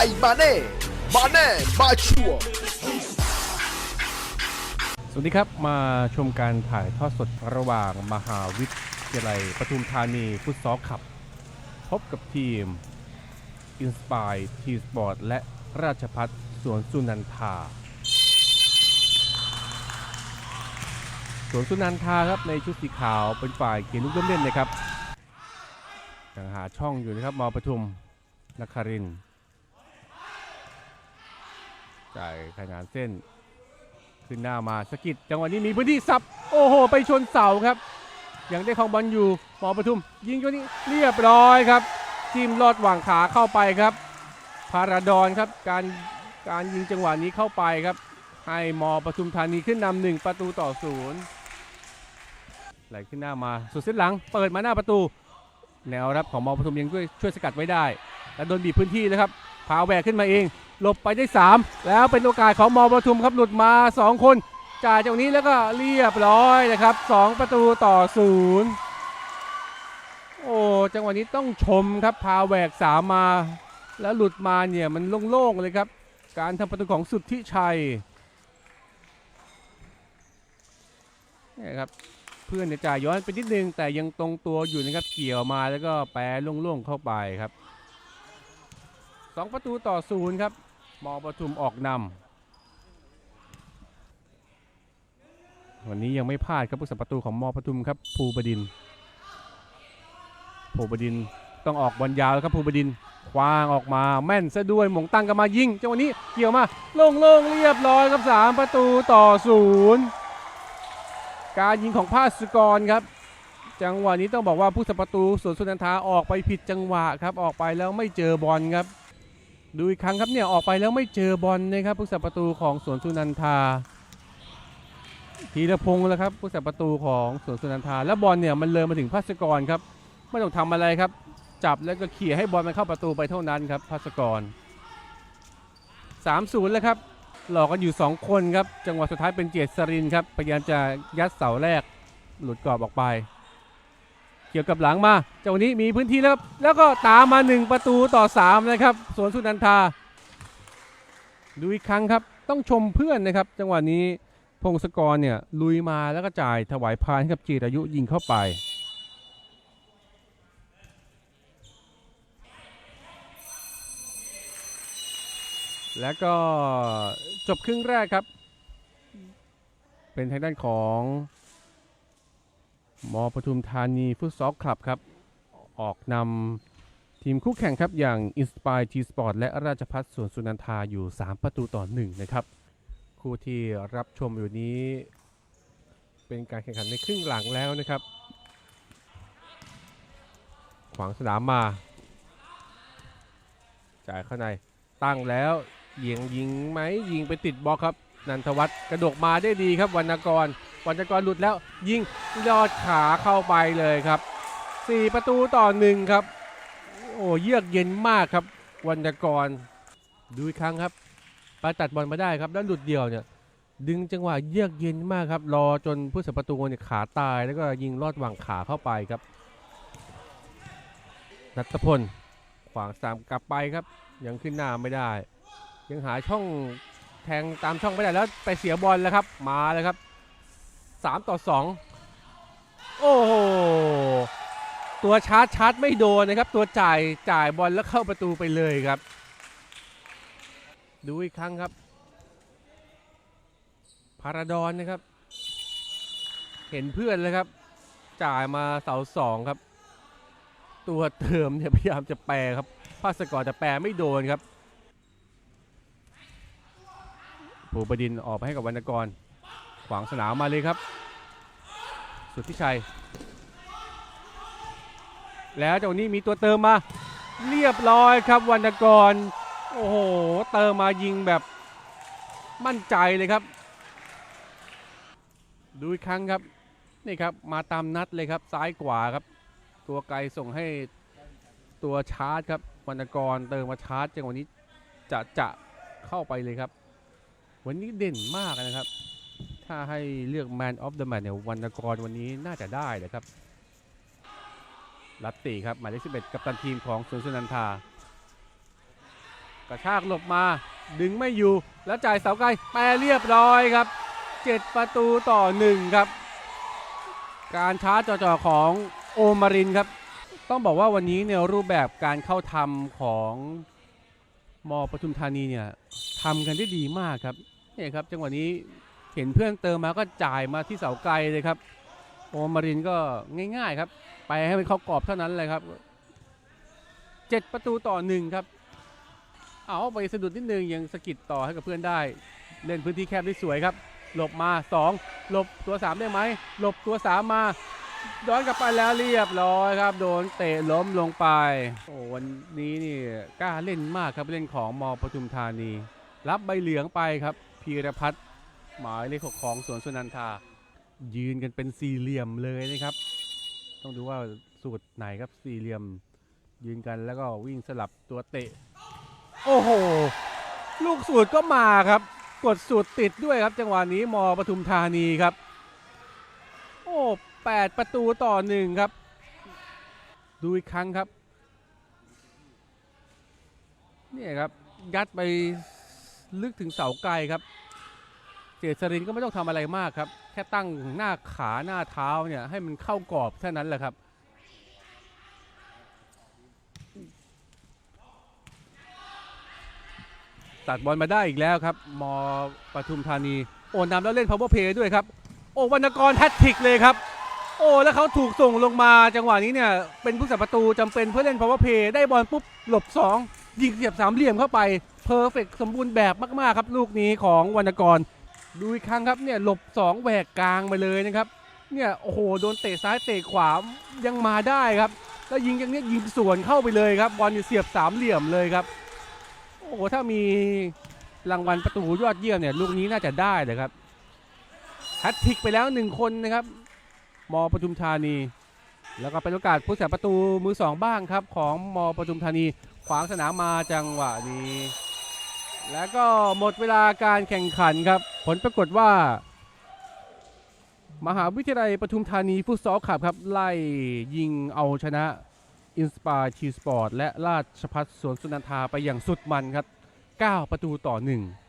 ไอบาเน่บาเน่บาชัวสวัสดีครับ มาชมการถ่ายทอดสดระหว่างมหาวิทยาลัยปทุมธานีฟุตซอลขับ พบกับทีม อินสปายทีสปอร์ตและราชพัฒสวนสุนันทา สวนสุนันทาครับในชุดสีขาวเป็นฝ่ายเขียนลูกเล่นๆนะครับยังหาช่องอยู่นะครับมอปทุมนครินทร์ จ่ายขนานเส้น ขึ้นหน้ามาสกิดจังหวะนี้มีพื้นที่ซับ โอ้โห ไปชนเสาครับ ยังได้ของบอลอยู่หมอปทุม ยิงตัวนี้เรียบร้อยครับจิ้มลอดหว่างขาเข้าไปครับ พาราดอนครับการการยิงจังหวะนี้เข้าไปครับ ให้มอปทุมธานีขึ้นนำหนึ่งประตูต่อศูนย์ไหลขึ้นหน้ามาสุดเส้นหลัง เปิดมาหน้าประตู แนวรับของมอปทุมยังช่วยช่วยสกัดไว้ได้ และโดนบีบพื้นที่นะครับ พาแหวกขึ้นมาเอง หลบไปได้ 3 แล้วเป็นโอกาสของมอปทุมครับหลุดมา 2 คนจ่ายจากนี้แล้วก็เรียบร้อยนะครับ 2 ประตูต่อศูนย์โอ้จังหวะนี้ต้องชมครับพาแหวกสามมา แล้วหลุดมาเนี่ยมันโล่งๆเลยครับ การทำประตูของสุที่ชัยนี่ครับเพื่อนเนี่ยจ่ายย้อนไปนิดนึงแต่ยังตรงตัวอยู่นะครับเกี่ยวมาแล้วก็แปรโล่งๆเข้าไปครับ สองประตูต่อศูนย์ครับมอปทุมออกนำวันนี้ยังไม่พลาดครับผู้สับประตูของมอปทุมครับภูบดินภูบดินต้องออกบอลยาวแล้วครับภูบดินคว้างออกมาแม่นซะด้วยหมงตั้งกันมายิงจังหวะนี้เกี่ยวมาโล่งๆเรียบร้อยครับสามประตูต่อศูนย์การยิงของภาสกรครับ จังหวะนี้ต้องบอกว่าผู้สับประตูสวนสุนันทาออกไปผิดจังหวะครับออกไปแล้วไม่เจอบอลครับ ดูอีกครั้งครับเนี่ยออกไปแล้วไม่เจอบอลนะครับผู้สับประตูของสวนสุนันทาธีรพงศ์แล้วครับผู้สับประตูของสวนสุนันทา แล้วบอลเนี่ยมันเลยมาถึงพัสกรครับไม่ต้องทำอะไรครับ จับแล้วก็เขี่ยให้บอลมันเข้าประตูไปเท่านั้นครับพัสกร3-0แล้วครับหลอกกันอยู่ 2 คนครับ จังหวะสุดท้ายเป็นเจษรินครับพยายามจะยัดเสาแรกหลุดกรอบออกไป เกี่ยวกับหลังมาเจ้านี้มีพื้นที่แล้วครับแล้วก็ตามมา 1 ประตูต่อ 3 นะครับสวนสุนันทา ดูอีกครั้งครับ ต้องชมเพื่อนนะครับ จังหวะนี้พงศกรเนี่ยลุยมาแล้วก็จ่ายถวายพานให้กับจีรายุยิงเข้าไป แล้วก็จบครึ่งแรกครับ เป็นทางด้านของ มปทุมธานีฟุตซอลคลับครับออกนำทีมคู่แข่งครับอย่าง Inspire T Sport และราชพัฒสวนสุนันทาอยู่ 3 ประตูต่อ 1 นะครับ คู่ที่รับชมอยู่นี้ เป็นการแข่งขันในครึ่งหลังแล้วนะครับ ขวางสนามมา จ่ายเข้าในตั้งแล้วยิงยิงไหมยิงไปติดบล็อกครับ นันทวัฒน์กระโดกมาได้ดีครับวรรณกร วรรณกรหลุดแล้วยิงยอดขาเข้าไปเลยครับ 4 ประตูต่อหนึ่งครับ โอ้เยือกเย็นมากครับวรรณกรดูอีกครั้งครับไปตัดบอลมาได้ครับแล้วหลุดเดียวเนี่ยดึงจังหวะเยือกเย็นมากครับ รอจนผู้สัประตูเนี่ยขาตาย แล้วก็ยิงลอดหว่างขาเข้าไปครับนัทพลขวางสามกลับไปครับ ยังขึ้นหน้าไม่ได้ ยังหาช่องแทงตามช่องไม่ได้แล้วไปเสียบอลแล้วครับ มาแล้วครับ 3 ต่อ 2 โอ้โห ตัวชาร์จชาร์จไม่โดนนะครับ ตัวจ่ายจ่ายบอลแล้วเข้าประตูไปเลยครับ ดูอีกครั้งครับ พาราดอนนะครับ เห็นเพื่อนเลยครับ จ่ายมาเสาสองครับ ตัวเติมเนี่ยพยายามจะแปรครับภาสกอร์จะแปรไม่โดนครับ ภูบดินออกไปให้กับวรรณกร ขวางสนามมาเลยครับ สุดที่ชัย แล้วจากนี้มีตัวเติมมา เรียบร้อยครับวรรณกร โอ้โห เติมมายิงแบบมั่นใจเลยครับ ดูอีกครั้งครับ นี่ครับ มาตามนัดเลยครับ ซ้ายขวาครับ ตัวไกลส่งให้ตัวชาร์จครับวรรณกรเติมมาชาร์จจังหวะนี้จะจะเข้าไปเลยครับ วันนี้เด่นมากนะครับ ถ้าให้เลือก Man of the Match เนี่ยวรรณกรวันนี้น่าจะได้เลยครับ ลัตติครับ หมายเลข11กัปตันทีมของสวนสุนันทากระชากหลบมาดึงไม่อยู่แล้วจ่ายเสาไกลแปรเรียบร้อยครับ 7 ประตูต่อ 1 ครับ การช้าจ่อๆของโอมารินครับ ต้องบอกว่าวันนี้เนี่ยรูปแบบการเข้าทำของมอปทุมธานีเนี่ยทำกันได้ดีมากครับนี่ครับจังหวะนี้ เห็นเพื่อนเติมมาก็จ่ายมาที่เสาไกลเลยครับโอมารินก็ง่าย ๆ ครับ ไปให้มันเขากรอบเท่านั้นเลยครับ7ประตูต่อหนึ่งครับ เอาไปสะดุดนิดนึงยังสะกิดต่อให้กับเพื่อนได้ เล่นพื้นที่แคบได้สวยครับ หลบมา2หลบตัว3ได้ไหมหลบตัว3มาย้อนกลับไปแล้วเรียบร้อยครับ โดนเตะล้มลงไป โอ้วันนี้นี่กล้าเล่นมากครับเล่นของมปทุมธานี รับใบเหลืองไปครับพีรพัฒน์ หมายเลขหกของสวนสุนันทา ยืนกันเป็นสี่เหลี่ยมเลยนะครับ ต้องดูว่าสูตรไหนครับสี่เหลี่ยม ยืนกันแล้วก็วิ่งสลับตัวเตะ โอ้โห ลูกสูตรก็มาครับ กดสูตรติดด้วยครับ จังหวะนี้มปทุมธานีครับ โอ้แปดประตูต่อหนึ่งครับ ดูอีกครั้งครับนี่ครับ ยัดไปลึกถึงเสาไกลครับ เจษรินก็ไม่ต้องทำอะไรมากครับ แค่ตั้งหน้าขาหน้าเท้าเนี่ยให้มันเข้ากรอบแค่นั้นแหละครับ ตัดบอลมาได้อีกแล้วครับมปทุมธานี โอนนำแล้วเล่น power play ด้วยครับ โอ้วรรณกรแฮตทริกเลยครับ โอ้แล้วเขาถูกส่งลงมาจังหวะนี้เนี่ยเป็นผู้สับประตูจำเป็นเพื่อเล่น power play ได้บอลปุ๊บหลบ 2 ยิงเสียบสามเหลี่ยมเข้าไปเพอร์เฟกสมบูรณ์แบบมากๆครับ ลูกนี้ของวรรณกร ดูอีกครั้งครับเนี่ยหลบ2แหวกกลางไปเลยนะครับเนี่ยโอ้โหโดนเตะซ้ายเตะขวายังมาได้ครับ แล้วยิงอย่างนี้ยิงสวนเข้าไปเลยครับบอลเนี่เสียบสามเหลี่ยมเลยครับ โอ้โหถ้ามีรางวัลประตูยอดเยี่ยมเนี่ยลูกนี้น่าจะได้เลยครับแฮตทิกไปแล้วหนึ่งคนนะครับมปทุมธานี แล้วก็เป็นโอกาสผู้เสาประตูมือสองบ้างครับ ของมปทุมธานีขวางสนามมาจังหวะนี้ แล้วก็หมดเวลาการแข่งขันครับ ผลปรากฏว่า มหาวิทยาลัยปทุมธานีฟุตซอลขับครับ ไล่ยิงเอาชนะอินสปาทีสปอร์ตและราชพัฒสวนสุนันทาไปอย่างสุดมันครับ 9 ประตูต่อ 1